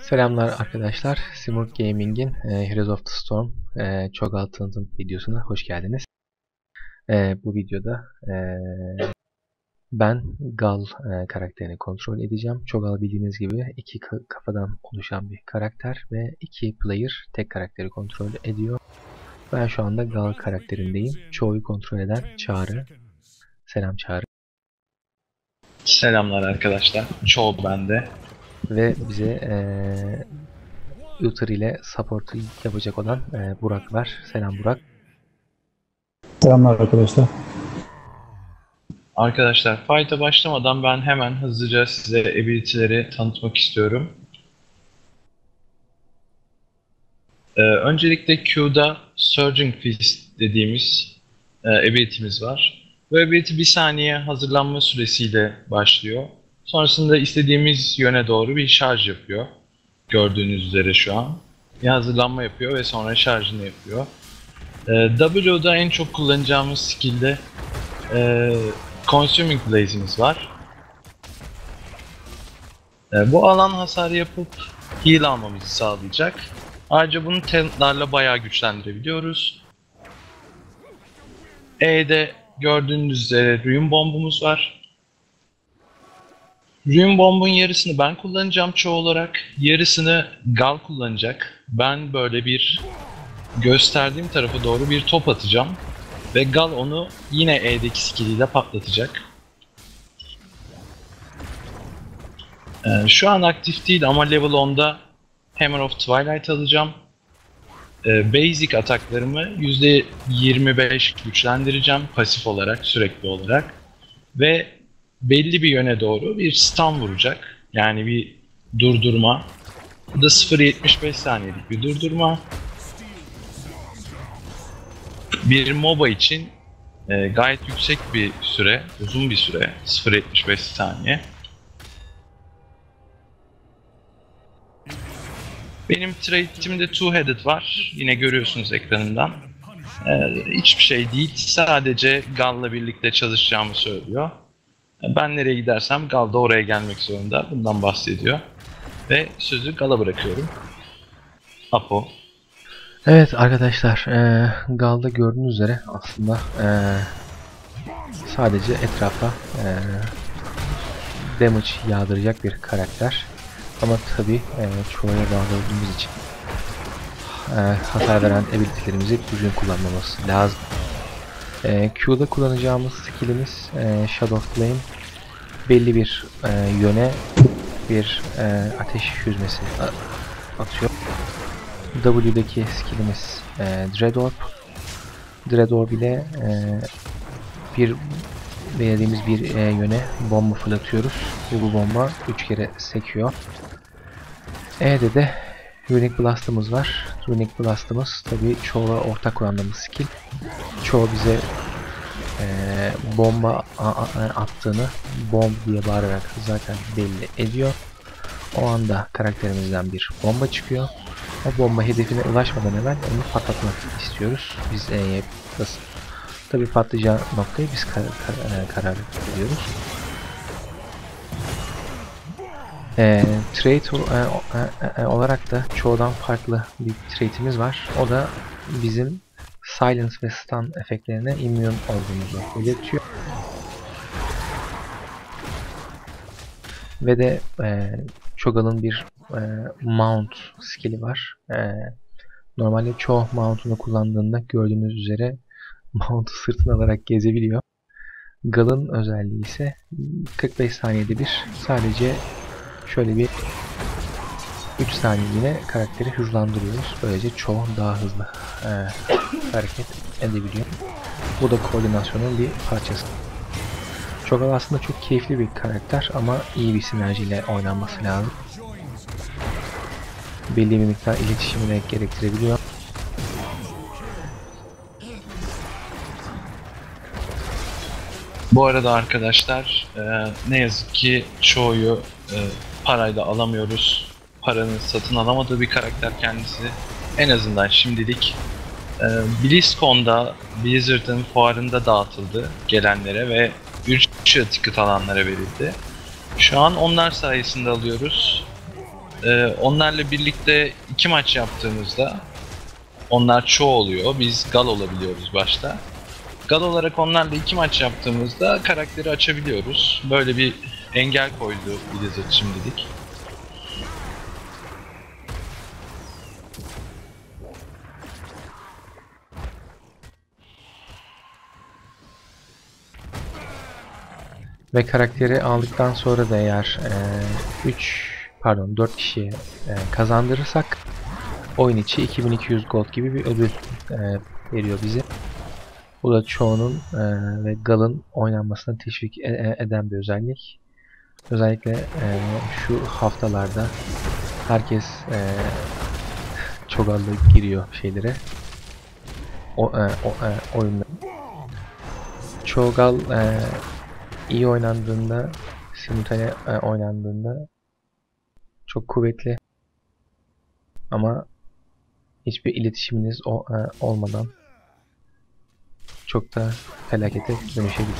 Selamlar arkadaşlar. Simurg Gaming'in e, Heroes of the Storm e, Çogal tanıtım videosuna hoş geldiniz. E, bu videoda e, ben Gal e, karakterini kontrol edeceğim. Çogal bildiğiniz gibi iki kafadan oluşan bir karakter ve iki player tek karakteri kontrol ediyor. Ben şu anda Gal karakterindeyim. Çoğuyu kontrol eden Çağrı. Selam Çağrı. Selamlar arkadaşlar. Çoğu bende ve bize e, Uther ile support yapacak olan e, Burak var. Selam Burak. Selamlar arkadaşlar. Arkadaşlar fight'a başlamadan ben hemen hızlıca size ability'leri tanıtmak istiyorum. Ee, öncelikle Q'da Surging Fist dediğimiz e, ability'miz var. Bu ability bir saniye hazırlanma süresiyle başlıyor. Sonrasında istediğimiz yöne doğru bir şarj yapıyor. Gördüğünüz üzere şu an. Bir hazırlanma yapıyor ve sonra şarjını yapıyor. Ee, W'da en çok kullanacağımız skill'de e, Consuming Blaze'imiz var. E, bu alan hasar yapıp heal almamızı sağlayacak. Ayrıca bunu talentlarla bayağı güçlendirebiliyoruz. E'de gördüğünüz üzere Rune bombumuz var. Rune Bomb'un yarısını ben kullanacağım çoğu olarak. Yarısını Gal kullanacak. Ben böyle bir gösterdiğim tarafa doğru bir top atacağım. Ve Gal onu yine E'deki skilliyle patlatacak. Ee, şu an aktif değil ama level 10'da Hammer of Twilight alacağım. Ee, basic ataklarımı %25 güçlendireceğim pasif olarak, sürekli olarak. Ve belli bir yöne doğru bir stun vuracak. Yani bir durdurma. Bu da 0.75 saniyelik bir durdurma. Bir MOBA için e, gayet yüksek bir süre, uzun bir süre. 0.75 saniye. Benim trade'imde two-headed var. Yine görüyorsunuz ekranından. Ee, hiçbir şey değil. Sadece Gal'la birlikte çalışacağımı söylüyor. Ben nereye gidersem Gal da oraya gelmek zorunda. Bundan bahsediyor. Ve sözü Gal'a bırakıyorum. Apo. Evet arkadaşlar, e, Gal'da gördüğünüz üzere aslında e, sadece etrafa e, damage yağdıracak bir karakter. Ama tabi e, çoğuya bağlı olduğumuz için e, hasar veren ability'lerimizi düzgün kullanmamız lazım. E, Q'da kullanacağımız skillimiz e, Shadow Flame belli bir e, yöne bir e, ateş hüzmesi atıyor. W'deki skillimiz e, Dreadorb. Dreadorb ile e, bir verdiğimiz bir e, yöne bomba fırlatıyoruz bu bomba 3 kere sekiyor. E'de de Unique Blast'ımız var. Unique Blast'ımız tabi çoğu ortak kullandığımız skill. Çoğu bize e, bomba attığını bomb diye bağırarak zaten belli ediyor. O anda karakterimizden bir bomba çıkıyor. O bomba hedefine ulaşmadan evvel onu patlatmak istiyoruz. Biz E'ye basıp tabi patlayacağı noktayı biz kar kar karar veriyoruz. E, trait e, e, e, olarak da çoğudan farklı bir traitimiz var. O da bizim silence ve stun efektlerine immün olduğumuzu belirtiyor. Ve de e, Cho'Gall'ın bir e, mount skill'i var. E, normalde çoğu mount'unu kullandığında gördüğünüz üzere mount'u sırtına alarak gezebiliyor. Gal'ın özelliği ise 45 saniyede bir sadece şöyle bir 3 saniyeliğine karakteri hızlandırıyoruz. Böylece çoğu daha hızlı e, hareket edebiliyor. Bu da koordinasyonun bir parçası. Çok aslında çok keyifli bir karakter ama iyi bir sinerjiyle oynanması lazım. Belli bir miktar iletişimi de gerektirebiliyor. Bu arada arkadaşlar e, ne yazık ki çoğuyu e, parayla alamıyoruz paranın satın alamadığı bir karakter kendisi. En azından şimdilik. E, BlizzCon'da Blizzard'ın fuarında dağıtıldı gelenlere ve 3 ticket alanlara verildi. Şu an onlar sayesinde alıyoruz. e, onlarla birlikte iki maç yaptığımızda onlar çoğu oluyor. Biz gal olabiliyoruz başta. Gal olarak onlarla iki maç yaptığımızda karakteri açabiliyoruz. Böyle bir engel koydu Blizzard şimdilik. Ve karakteri aldıktan sonra da eğer 3 pardon 4 kişiye e, kazandırırsak oyun içi 2200 gold gibi bir ödül e, veriyor bize. Bu da çoğunun e, ve Gal'ın oynanmasına teşvik e- e- eden bir özellik. Özellikle e, şu haftalarda herkes e, Çogal'da giriyor şeylere. O, e, o e, oyunlara. Çogal e, iyi oynandığında, simultane e, oynandığında çok kuvvetli. Ama hiçbir iletişiminiz o, e, olmadan çok da felakete dönüşebilir.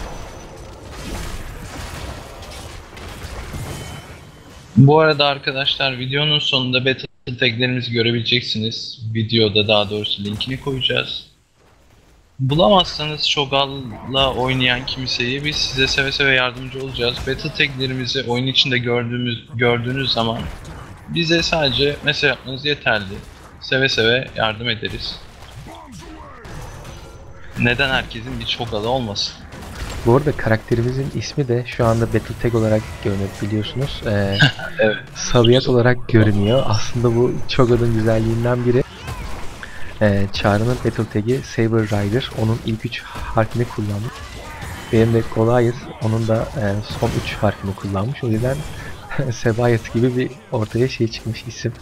Bu arada arkadaşlar videonun sonunda battle taglerimizi görebileceksiniz. Videoda daha doğrusu linkini koyacağız. Bulamazsanız Shogal'la oynayan kimseyi biz size seve seve yardımcı olacağız. Battle taglerimizi oyun içinde gördüğümüz gördüğünüz zaman bize sadece mesaj atmanız yeterli. Seve seve yardım ederiz. Neden herkesin bir Shogal'ı olmasın? Bu arada karakterimizin ismi de şu anda Battle Tag olarak görünüyor biliyorsunuz. Ee, Evet. Sabiyat olarak görünüyor. Aslında bu Cho'Gath'ın güzelliğinden biri. Ee, Çağrı'nın Battle Tag'i Saber Rider. Onun ilk üç harfini kullanmış. Benim de Goliath. Onun da e, son üç harfini kullanmış. O yüzden Sebayat gibi bir ortaya şey çıkmış isim.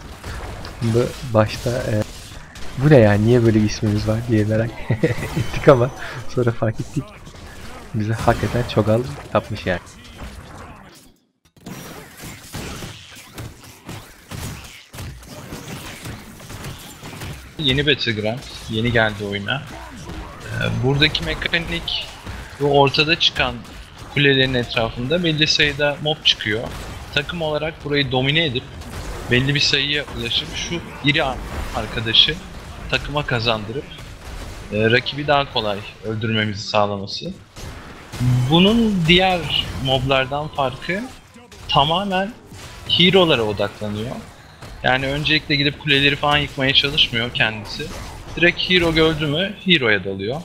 Bu başta e, bu ne ya niye böyle bir ismimiz var diye merak ettik ama sonra fark ettik. Bize hakikaten Çogal yapmış yani. Yeni Battleground, yeni geldi oyuna. Ee, buradaki mekanik bu ortada çıkan kulelerin etrafında belli sayıda mob çıkıyor. Takım olarak burayı domine edip belli bir sayıya ulaşıp şu iri arkadaşı takıma kazandırıp e, rakibi daha kolay öldürmemizi sağlaması. Bunun diğer moblardan farkı tamamen hero'lara odaklanıyor. Yani öncelikle gidip kuleleri falan yıkmaya çalışmıyor kendisi. Direkt hero gördü mü hero'ya dalıyor.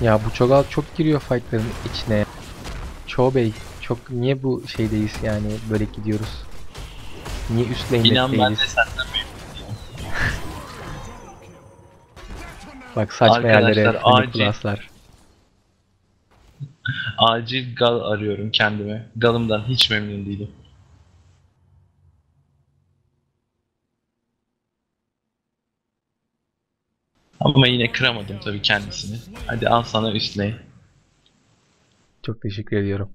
Ya bu Çogal çok giriyor fightların içine. Çoğu bey çok niye bu şeydeyiz yani böyle gidiyoruz? Niye üst lane'de İnan ben de senden Bak saçma Arkadaşlar, yerlere acil. klaslar. Acil gal arıyorum kendime. Galımdan hiç memnun değilim. Ama yine kıramadım tabii kendisini. Hadi al sana üst lane. Çok teşekkür ediyorum.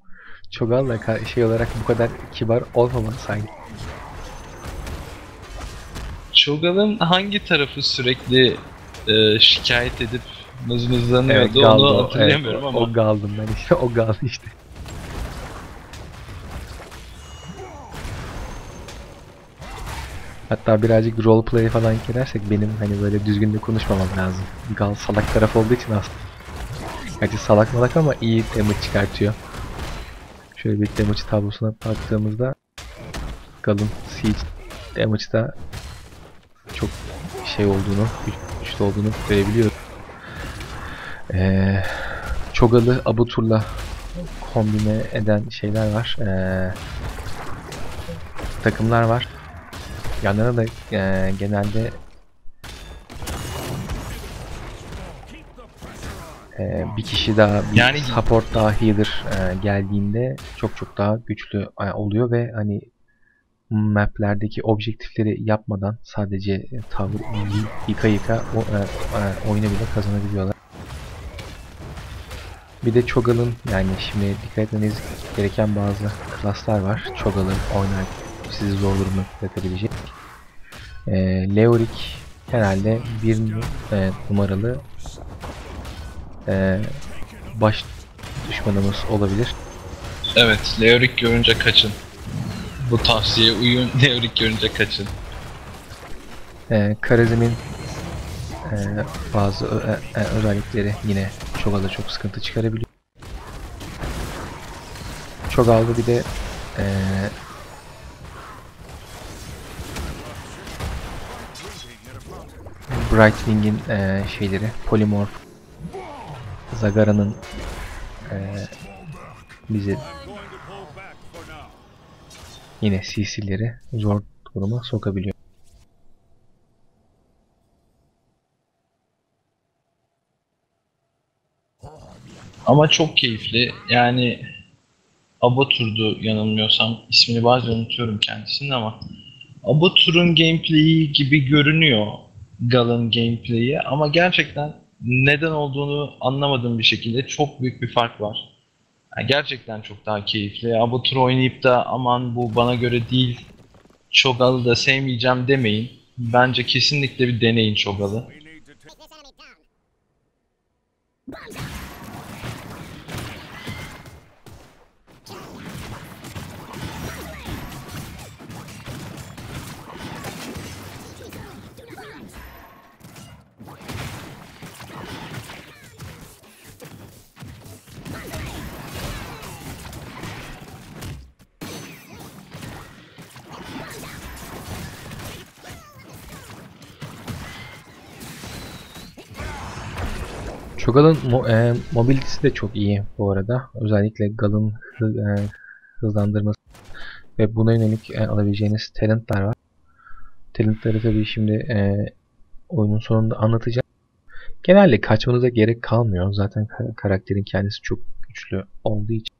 Çogal da şey olarak bu kadar kibar olmamalı sanki. Shogal'ın hangi tarafı sürekli e, şikayet edip mızmızlanıyordu Galdo, onu hatırlayamıyorum evet, ama. O Galdım ben işte o Gal işte. Hatta birazcık roleplay falan girersek benim hani böyle düzgün de konuşmamam lazım. Gal salak taraf olduğu için aslında. Gerçi salak malak ama iyi damage çıkartıyor. Şöyle bir damage tablosuna baktığımızda Gal'ın siege damage'da çok şey olduğunu, güçlü olduğunu görebiliyoruz. Ee, Çogalı Abutur'la kombine eden şeyler var. Ee, takımlar var. Yanlarına da e, genelde e, bir kişi daha, bir Yani- support daha healer e, geldiğinde çok çok daha güçlü e, oluyor ve hani maplerdeki objektifleri yapmadan sadece e, tavır yıka yıka o, e, e, oyunu bile kazanabiliyorlar. Bir de Cho'Gall'ın yani şimdi dikkat etmeniz gereken bazı klaslar var. Cho'Gall'ın oynar sizi zor duruma bırakabilecek. Ee, Leoric herhalde bir e, numaralı e, baş düşmanımız olabilir. Evet, Leoric görünce kaçın. Bu tavsiyeye uyun, Leoric görünce kaçın. E, Karazim'in e, bazı e, e, özellikleri yine Cho'Gath'a çok sıkıntı çıkarabiliyor. Cho'Gath'da bir de e, Brightwing'in e, şeyleri, Polymorph, Zagara'nın e, bizi yine CC'leri zor duruma sokabiliyor. Ama çok keyifli. Yani Abatur'du yanılmıyorsam. ismini bazen unutuyorum kendisinin ama Abatur'un gameplay'i gibi görünüyor Gal'ın gameplay'i ama gerçekten neden olduğunu anlamadığım bir şekilde çok büyük bir fark var. Yani gerçekten çok daha keyifli. Abatur oynayıp da aman bu bana göre değil Cho'Gall'ı da sevmeyeceğim demeyin. Bence kesinlikle bir deneyin Cho'Gath'ın mo e, mobilitesi de çok iyi bu arada. Özellikle Gal'ın hı- e, hızlandırması ve buna yönelik e, alabileceğiniz talentlar var. Talentları tabii şimdi e, oyunun sonunda anlatacağım. Genelde kaçmanıza gerek kalmıyor. Zaten ka- karakterin kendisi çok güçlü olduğu için.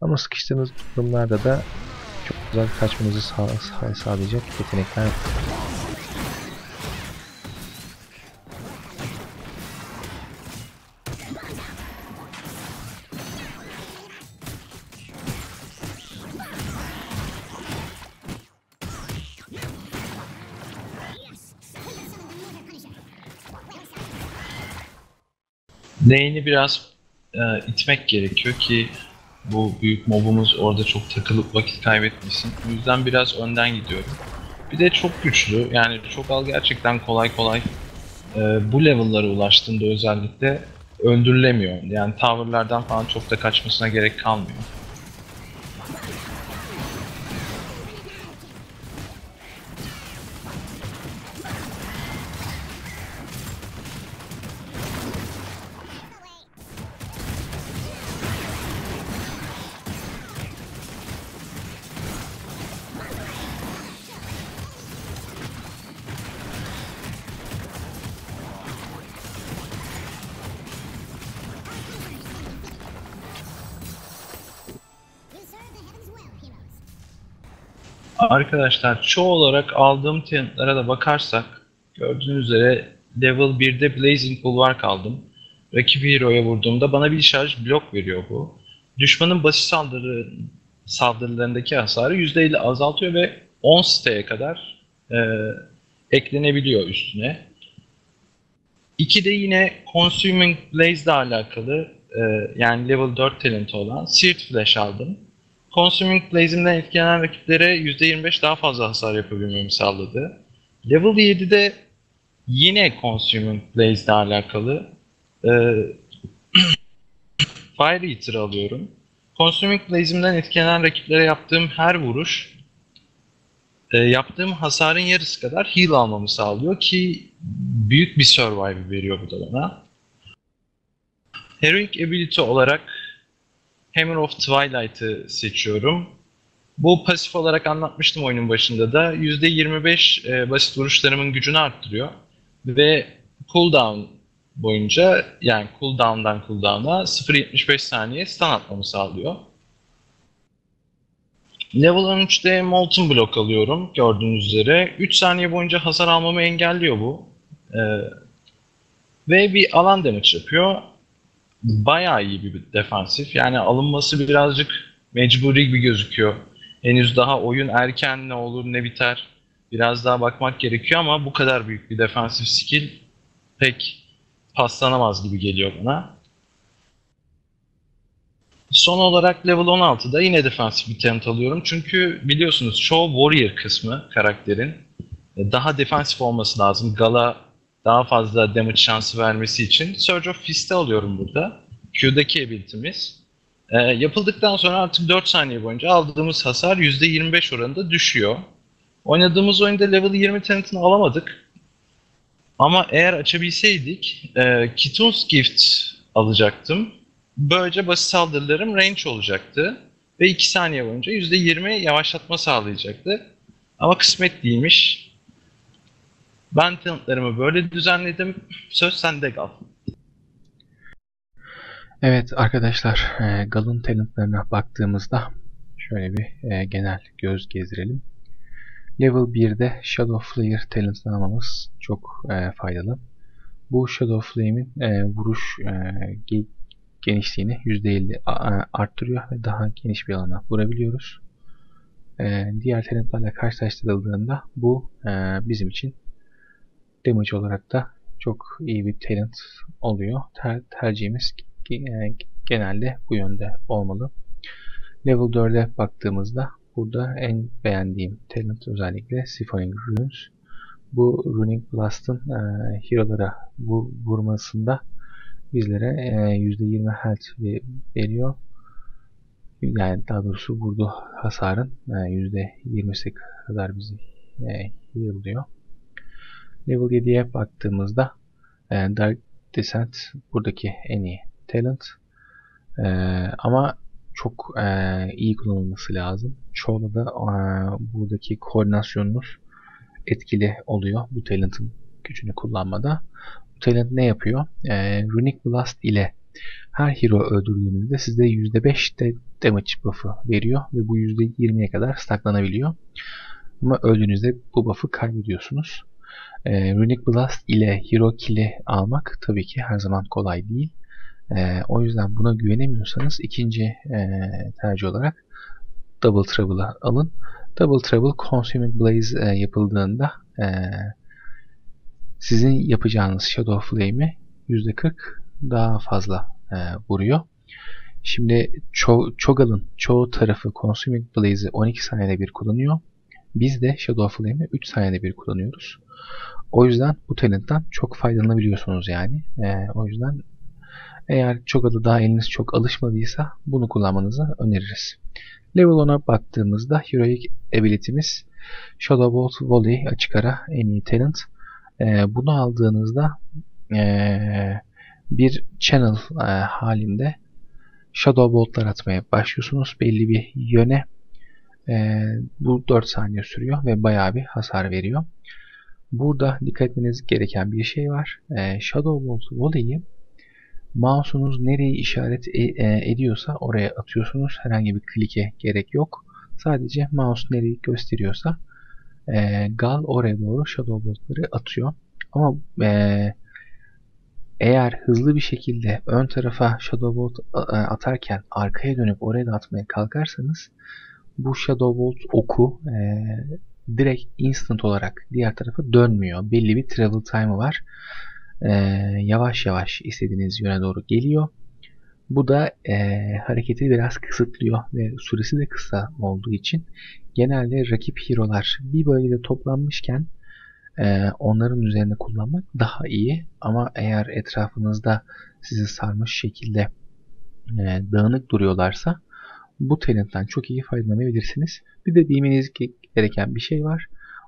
Ama sıkıştığınız durumlarda da çok güzel kaçmanızı sağ- sağlayacak yetenekler var. Lane'i biraz e, itmek gerekiyor ki bu büyük mobumuz orada çok takılıp vakit kaybetmesin. O yüzden biraz önden gidiyorum. Bir de çok güçlü. Yani çok al gerçekten kolay kolay e, bu level'lara ulaştığında özellikle öldürülemiyor. Yani tower'lardan falan çok da kaçmasına gerek kalmıyor. Arkadaşlar çoğu olarak aldığım talentlere de bakarsak gördüğünüz üzere level 1'de Blazing Bulwark aldım. Rakip hero'ya vurduğumda bana bir şarj blok veriyor bu. Düşmanın basit saldırı saldırılarındaki hasarı %50 azaltıyor ve 10 steye kadar e, eklenebiliyor üstüne. 2'de yine Consuming Blaze ile alakalı e, yani level 4 talent olan Seared Flash aldım. Consuming Blaze'imden etkilenen rakiplere %25 daha fazla hasar yapabilmemi sağladı. Level 7'de yine Consuming Blaze ile alakalı e, Fire Eater alıyorum. Consuming Blaze'imden etkilenen rakiplere yaptığım her vuruş e, yaptığım hasarın yarısı kadar heal almamı sağlıyor ki büyük bir survive veriyor bu da bana. Heroic Ability olarak Hammer of Twilight'ı seçiyorum. Bu pasif olarak anlatmıştım oyunun başında da. %25 e, basit vuruşlarımın gücünü arttırıyor. Ve cooldown boyunca yani cooldown'dan cooldown'a 0.75 saniye stun atmamı sağlıyor. Level 13'te Molten Block alıyorum gördüğünüz üzere. 3 saniye boyunca hasar almamı engelliyor bu. Ee, ve bir alan damage yapıyor. Bayağı iyi bir defansif. Yani alınması birazcık mecburi gibi gözüküyor. Henüz daha oyun erken ne olur ne biter. Biraz daha bakmak gerekiyor ama bu kadar büyük bir defansif skill pek paslanamaz gibi geliyor bana. Son olarak level 16'da yine defansif bir talent alıyorum. Çünkü biliyorsunuz çoğu warrior kısmı karakterin daha defansif olması lazım. Gala daha fazla damage şansı vermesi için Surge of Fist'i alıyorum burada. Q'daki ability'miz. E, yapıldıktan sonra artık 4 saniye boyunca aldığımız hasar %25 oranında düşüyor. Oynadığımız oyunda level 20 talent'ını alamadık. Ama eğer açabilseydik e, Kituns Gift alacaktım. Böylece basit saldırılarım range olacaktı. Ve 2 saniye boyunca %20 yavaşlatma sağlayacaktı. Ama kısmet değilmiş. Ben talentlarımı böyle düzenledim. Söz sende Gal. Evet arkadaşlar, e, Gal'ın talentlarına baktığımızda şöyle bir e, genel göz gezdirelim. Level 1'de Shadow Flare talentını almamız çok e, faydalı. Bu Shadow Flame'in vuruş ge- genişliğini %50 a- arttırıyor ve daha geniş bir alana vurabiliyoruz. Diğer talentlarla karşılaştırıldığında bu bizim için damage olarak da çok iyi bir talent oluyor. Ter- tercihimiz e, genelde bu yönde olmalı. Level 4'e baktığımızda burada en beğendiğim talent özellikle Siphoning Runes. Bu Runic Blast'ın e, hero'lara vu- vurmasında bizlere e, %20 health ve- veriyor. Yani daha doğrusu vurduğu hasarın e, %20'si kadar bizi e, heal'lıyor. Level 7'ye baktığımızda e, Dark Descent buradaki en iyi talent. E, ama çok e, iyi kullanılması lazım. Çoğunda da e, buradaki koordinasyonunuz etkili oluyor bu talent'ın gücünü kullanmada. Bu talent ne yapıyor? E, Runic Blast ile her hero öldürdüğünüzde size %5 de damage buff'ı veriyor ve bu %20'ye kadar saklanabiliyor. Ama öldüğünüzde bu buff'ı kaybediyorsunuz. E, Runic Blast ile Hero Kill'i almak tabii ki her zaman kolay değil. E, o yüzden buna güvenemiyorsanız ikinci e, tercih olarak Double Trouble'ı alın. Double Trouble Consuming Blaze e, yapıldığında e, sizin yapacağınız Shadow Flame'i %40 daha fazla e, vuruyor. Şimdi ço Cho'Gall'ın çoğu tarafı Consuming Blaze'i 12 saniyede bir kullanıyor. Biz de Shadow Flame'i 3 saniyede bir kullanıyoruz. O yüzden bu talent'tan çok faydalanabiliyorsunuz yani. E, o yüzden eğer Cho'Gall'a daha eliniz çok alışmadıysa bunu kullanmanızı öneririz. Level 10'a baktığımızda Heroic Ability'miz Shadow Bolt Volley açık ara en iyi talent. E, bunu aldığınızda e, bir channel e, halinde Shadow Bolt'lar atmaya başlıyorsunuz belli bir yöne. E, bu 4 saniye sürüyor ve bayağı bir hasar veriyor. Burada dikkat etmeniz gereken bir şey var. E, Shadow Volley'i mouse'unuz nereyi işaret e- e- ediyorsa oraya atıyorsunuz. Herhangi bir klike gerek yok. Sadece mouse nereyi gösteriyorsa e, Gal oraya doğru Shadow Bolt'ları atıyor. Ama e, eğer hızlı bir şekilde ön tarafa Shadow Bolt a- a- atarken arkaya dönüp oraya da atmaya kalkarsanız bu Shadow Bolt oku e, direkt instant olarak diğer tarafa dönmüyor. Belli bir travel time'ı var. E, yavaş yavaş istediğiniz yöne doğru geliyor. Bu da e, hareketi biraz kısıtlıyor ve süresi de kısa olduğu için genelde rakip hero'lar bir bölgede toplanmışken e, onların üzerine kullanmak daha iyi. Ama eğer etrafınızda sizi sarmış şekilde e, dağınık duruyorlarsa bu talentten çok iyi faydalanabilirsiniz. Bir de bilmeniz ge- gereken bir şey var.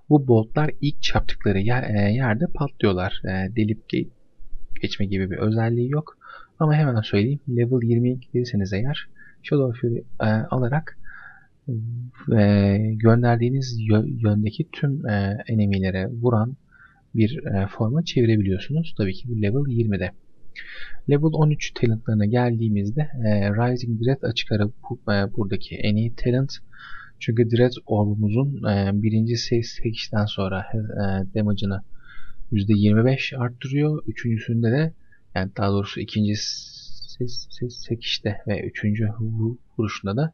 Bu boltlar ilk çarptıkları yer, e, yerde patlıyorlar. E, delip ge- geçme gibi bir özelliği yok. Ama hemen söyleyeyim. Level 20'ye giderseniz eğer Shadow Fury e, alarak e, gönderdiğiniz yö- yöndeki tüm e, enemilere vuran bir e, forma çevirebiliyorsunuz. Tabii ki bu level 20'de. Level 13 talentlarına geldiğimizde e, Rising Dread açık ara bu, e, buradaki en iyi talent. Çünkü Dread orbumuzun e, birinci sekişten sonra e, damage'ını %25 arttırıyor. Üçüncüsünde de yani daha doğrusu ikinci sekişte ve üçüncü vu- vuruşunda da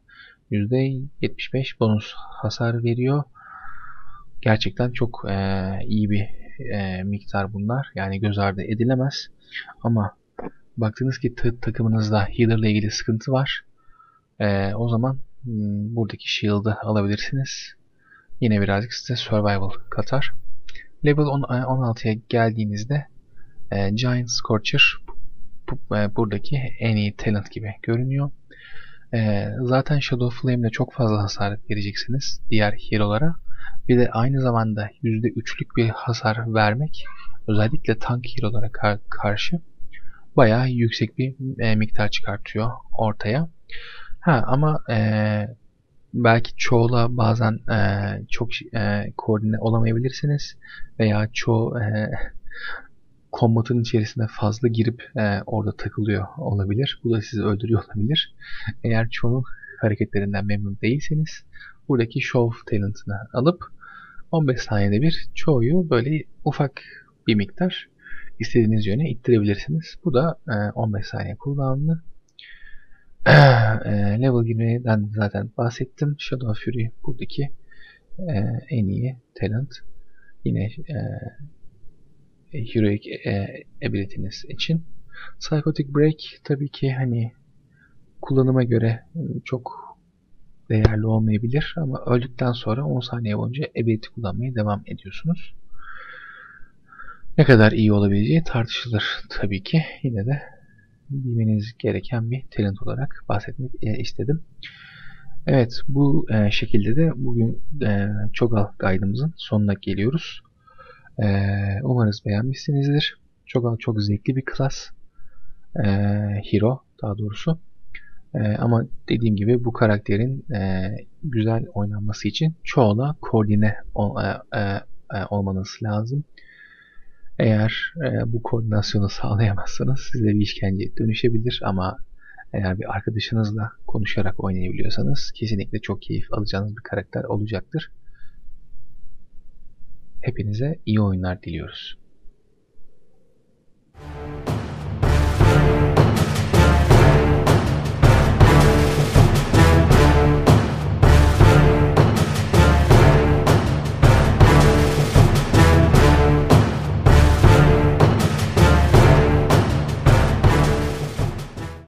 %75 bonus hasar veriyor. Gerçekten çok e, iyi bir e, miktar bunlar. Yani göz ardı edilemez. Ama baktınız ki ta- takımınızda healer ile ilgili sıkıntı var. Ee, o zaman hmm, buradaki shield'ı alabilirsiniz. Yine birazcık size survival katar. Level 10 e, 16'ya geldiğinizde e, Giant Scorcher e, buradaki en iyi talent gibi görünüyor. E, zaten Shadow Flame ile çok fazla hasar vereceksiniz diğer hero'lara. Bir de aynı zamanda %3'lük bir hasar vermek özellikle tank hero'lara kar- karşı bayağı yüksek bir e, miktar çıkartıyor ortaya. Ha ama e, belki çoğula bazen e, çok e, koordine olamayabilirsiniz veya çoğu e, kombatın içerisine fazla girip e, orada takılıyor olabilir. Bu da sizi öldürüyor olabilir. Eğer çoğu hareketlerinden memnun değilseniz buradaki show talent'ını alıp 15 saniyede bir çoğuyu böyle ufak bir miktar istediğiniz yöne ittirebilirsiniz. Bu da e, 15 saniye kullanımlı. E, level 20'den zaten bahsettim. Shadow Fury buradaki e, en iyi talent. Yine e, heroic e, ability'niz için. Psychotic Break tabii ki hani kullanıma göre e, çok değerli olmayabilir ama öldükten sonra 10 saniye boyunca ability kullanmaya devam ediyorsunuz. Ne kadar iyi olabileceği tartışılır tabii ki. Yine de bilmeniz gereken bir talent olarak bahsetmek e, istedim. Evet bu e, şekilde de bugün Çogal Guide'ımızın sonuna geliyoruz. Umarız beğenmişsinizdir. Çogal çok zevkli bir klas. Hero daha doğrusu. E, ama dediğim gibi bu karakterin e, güzel oynanması için çoğuna koordine ol, e, e, e, olmanız lazım. Eğer e, bu koordinasyonu sağlayamazsanız size bir işkenceye dönüşebilir ama eğer bir arkadaşınızla konuşarak oynayabiliyorsanız kesinlikle çok keyif alacağınız bir karakter olacaktır. Hepinize iyi oyunlar diliyoruz.